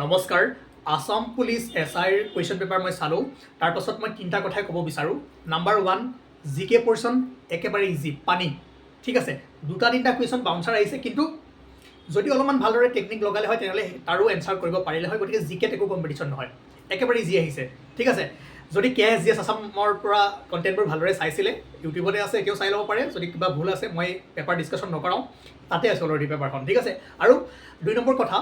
নমস্কাৰ Assam police S আইৰ question paper মই চালোঁ তাৰপাছত মই তিনিটা কথাই ক'ব বিচাৰোঁ। Number one G K person একেবাৰে ইজি পানী। ঠিক আছে, দুটা তিনিটা কুৱেশ্যন বাউন্সাৰ আহিছে, কিন্তু যদি অলপমান ভালদৰে টেকনিক লগালে হয়, তেনেহ'লে তাৰো এনচাৰ কৰিব পাৰিলে হয়, গতিকে জি কেত একো কম্পিটিশ্যন নহয়। একেবাৰে ইজি আহিছে। ঠিক আছে, যদি কে এছ জি এছ আছামৰ পৰা কণ্টেণ্টবোৰ ভালদৰে চাইছিলে, ইউটিউবতে আছে, এতিয়াও চাই ল'ব পাৰে, যদি কিবা ভুল আছে, মই পেপাৰ ডিছকাশ্যন নকৰাওঁ, তাতে আছে অলৰেডি পেপাৰখন ঠিক আছে, আৰু দুই নম্বৰ কথা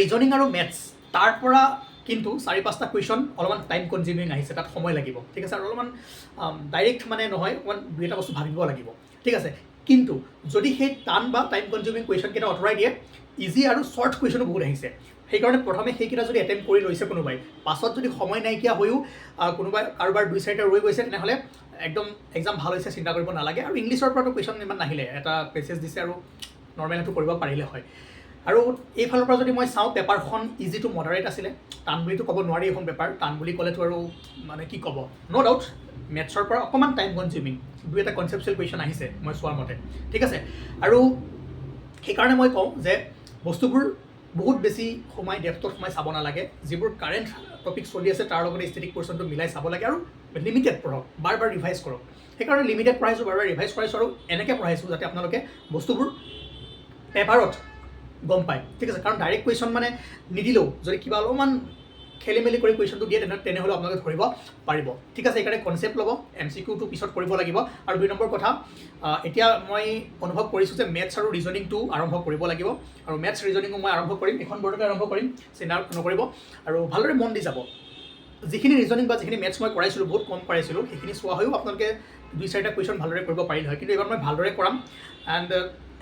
ৰিজনিং আৰু মেথছ তাৰ পৰা কিন্তু চাৰি পাঁচটা কুৱেশ্যন অলপমান টাইম কনজিউমিং আহিছে, তাত সময় লাগিব। ঠিক আছে, আৰু অলপমান ডাইৰেক্ট মানে নহয় অকণমান দুই এটা বস্তু ভাবিব লাগিব। ঠিক আছে, কিন্তু যদি সেই টান বা টাইম কনজিউমিং কুৱেশ্যনকেইটা আঁতৰাই দিয়ে ইজি আৰু শ্বৰ্ট কুৱেশ্যনো বহুত আহিছে। সেইকাৰণে প্ৰথমে সেইকেইটা যদি এটেম্প কৰি লৈছে কোনোবাই, পাছত যদি সময় নাইকিয়া হৈও কোনোবাই কাৰোবাৰ দুই চাৰিটা ৰৈ গৈছে, তেনেহ'লে একদম এক্সাম ভালো হৈছে, চিন্তা কৰিব নালাগে। আৰু ইংলিছৰ পৰাতো কুৱেশ্যন ইমান নাহিলে, এটা পেছেজ দিছে আৰু নৰ্মেল সেইটো কৰিব পাৰিলে হয়। আৰু এইফালৰ পৰা যদি মই চাওঁ, পেপাৰখন ইজি টু মডাৰেট আছিলে। টান বুলিতো ক'ব নোৱাৰি এখন পেপাৰ। টান বুলি ক'লেতো আৰু মানে কি ক'ব? ন' ডাউট মেথছৰ পৰা অকণমান টাইম কনজিউমিং দুই এটা কনচেপচুৱেল কুৱেশ্যন আহিছে, মই চোৱাৰ মতে। ঠিক আছে? আৰু সেইকাৰণে মই কওঁ যে বস্তুবোৰ বহুত বেছি সোমাই ডেপথত সোমাই চাব নালাগে। যিবোৰ কাৰেণ্ট টপিক চলি আছে, তাৰ লগতে ষ্টেটিক পৰ্চনটো মিলাই চাব লাগে আৰু লিমিটেড পঢ়ক, বাৰ বাৰ ৰিভাইজ কৰক। সেইকাৰণে লিমিটেড পঢ়াইছোঁ, বাৰ বাৰ ৰিভাইজ কৰাইছোঁ আৰু এনেকৈ পঢ়াইছোঁ যাতে আপোনালোকে বস্তুবোৰ পেপাৰত গম পায়। ঠিক আছে, কাৰণ ডাইৰেক্ট কুৱেশ্যন মানে নিদিলেও যদি কিবা অলপমান খেলি মেলি কৰি কুৱেশ্যনটো দিয়ে, তেনে তেনেহ'লে আপোনালোকে ধৰিব পাৰিব। ঠিক আছে সেইকাৰণে কনচেপ্ট ল'ব এম চি কিউটো পিছত কৰিব লাগিব। আৰু দুই নম্বৰ কথা এতিয়া মই অনুভৱ কৰিছোঁ যে মেথছ আৰু ৰিজনিংটো আৰম্ভ কৰিব লাগিব। আৰু মেথছ ৰিজনিঙো মই আৰম্ভ কৰিম, এখন বৰ্ডতে আৰম্ভ কৰিম, চিন্তা নকৰিব। আৰু ভালদৰে মন দি যাব। যিখিনি ৰিজনিং বা যিখিনি মেথছ মই কৰাইছিলোঁ, বহুত কম কৰাইছিলোঁ, সেইখিনি চোৱা হৈও আপোনালোকে দুই চাৰিটা কুৱেশ্যন ভালদৰে কৰিব পাৰিলে হয়। কিন্তু এইবাৰ মই ভালদৰে কৰাম। এণ্ড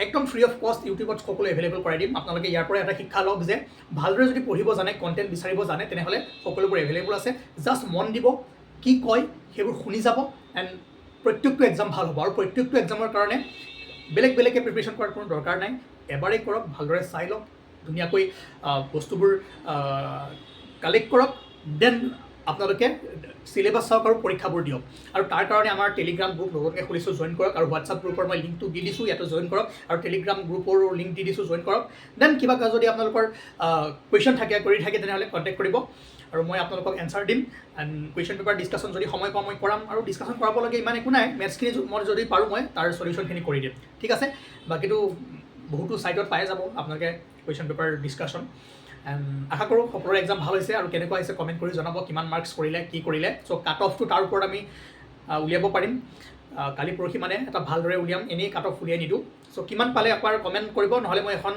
একদম ফ্ৰী অফ কষ্ট ইউটিউবত সকলো এভেইলেবল কৰাই দিম। আপোনালোকে ইয়াৰ পৰা এটা শিক্ষা লওক যে, ভালদৰে যদি পঢ়িব জানে কণ্টেণ্ট বিচাৰিব জানে, তেনেহ'লে সকলোবোৰ এভেইলেবল আছে। জাষ্ট মন দিব, কি কয়, সেইবোৰ শুনি যাব এণ্ড প্ৰত্যেকটো এক্সাম ভালো হ'ব। আৰু প্ৰত্যেকটো এক্সামৰ কাৰণে বেলেগ বেলেগকৈ প্ৰিপেৰেশ্যন কৰাৰ কোনো দৰকাৰ নাই। এবাৰেই কৰক, ভালদৰে চাই লওক, ধুনীয়াকৈ বস্তুবোৰ কালেক্ট কৰক। দেন আপোনালোকে চিলেবাছ চাওক আৰু পৰীক্ষাবোৰ দিয়ক। আৰু তাৰ কাৰণে আমাৰ টেলিগ্ৰাম গ্ৰুপ নতুনকৈ খুলিছোঁ জইন কৰক। আৰু হোৱাটছআপ গ্ৰুপৰ মই লিংকটো দি দিছোঁ, ইয়াতে জইন কৰক। আৰু টেলিগ্ৰাম গ্ৰুপৰো লিংক দি দিছোঁ জইন কৰক। দেন কিবা যদি আপোনালোকৰ কুৱেশ্যন থাকে কৰি থাকে, তেনেহ'লে কণ্টেক্ট কৰিব। আৰু মই আপোনালোকক এনচাৰ দিম। এণ্ড কুৱেশ্যন পেপাৰ ডিছকাশ্যন যদি সময় পাওঁ, মই কৰাম। আৰু ডিছকাশ্যন কৰাবলগীয়া ইমান একো নাই। মেথছখিনি মই যদি পাৰোঁ, মই তাৰ চলিউশ্যনখিনি কৰি দিম। ঠিক আছে? বাকীটো বহুতো ছাইটত পাই যাব আপোনালোকে কুৱেশ্যন পেপাৰ ডিছকাশ্যন আশা কৰোঁ সকলোৰে এক্সাম ভাল হৈছে আৰু কেনেকুৱা হৈছে কমেণ্ট কৰি জনাব কিমান মাৰ্কছ কৰিলে কি কৰিলে। চ' কাট অফটো তাৰ ওপৰত আমি উলিয়াব পাৰিম। কালি পৰহি মানে এটা ভালদৰে উলিয়াম এনেই কাট অফ উলিয়াই নিদিওঁ। চ' কিমান পালে একবাৰ কমেণ্ট কৰিব নহ'লে মই এখন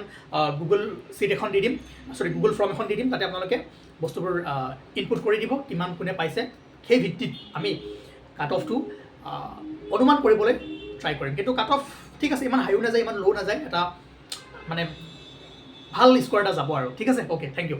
গুগল ছিট এখন দি দিম। চৰি গুগল ফৰ্ম এখন দি দিম তাতে আপোনালোকে বস্তুবোৰ ইনপুট কৰি দিব কিমান কোনে পাইছে। সেই ভিত্তিত আমি কাট অফটো অনুমান কৰিবলৈ ট্ৰাই কৰিম। কিন্তু কাট অফ ঠিক আছে ইমান হাইও নাযায় ইমান ল' নাযায়। এটা মানে ভালো স্ক'ৰ এটা যাব আৰু ঠিক আছে অ'কে থেংক ইউ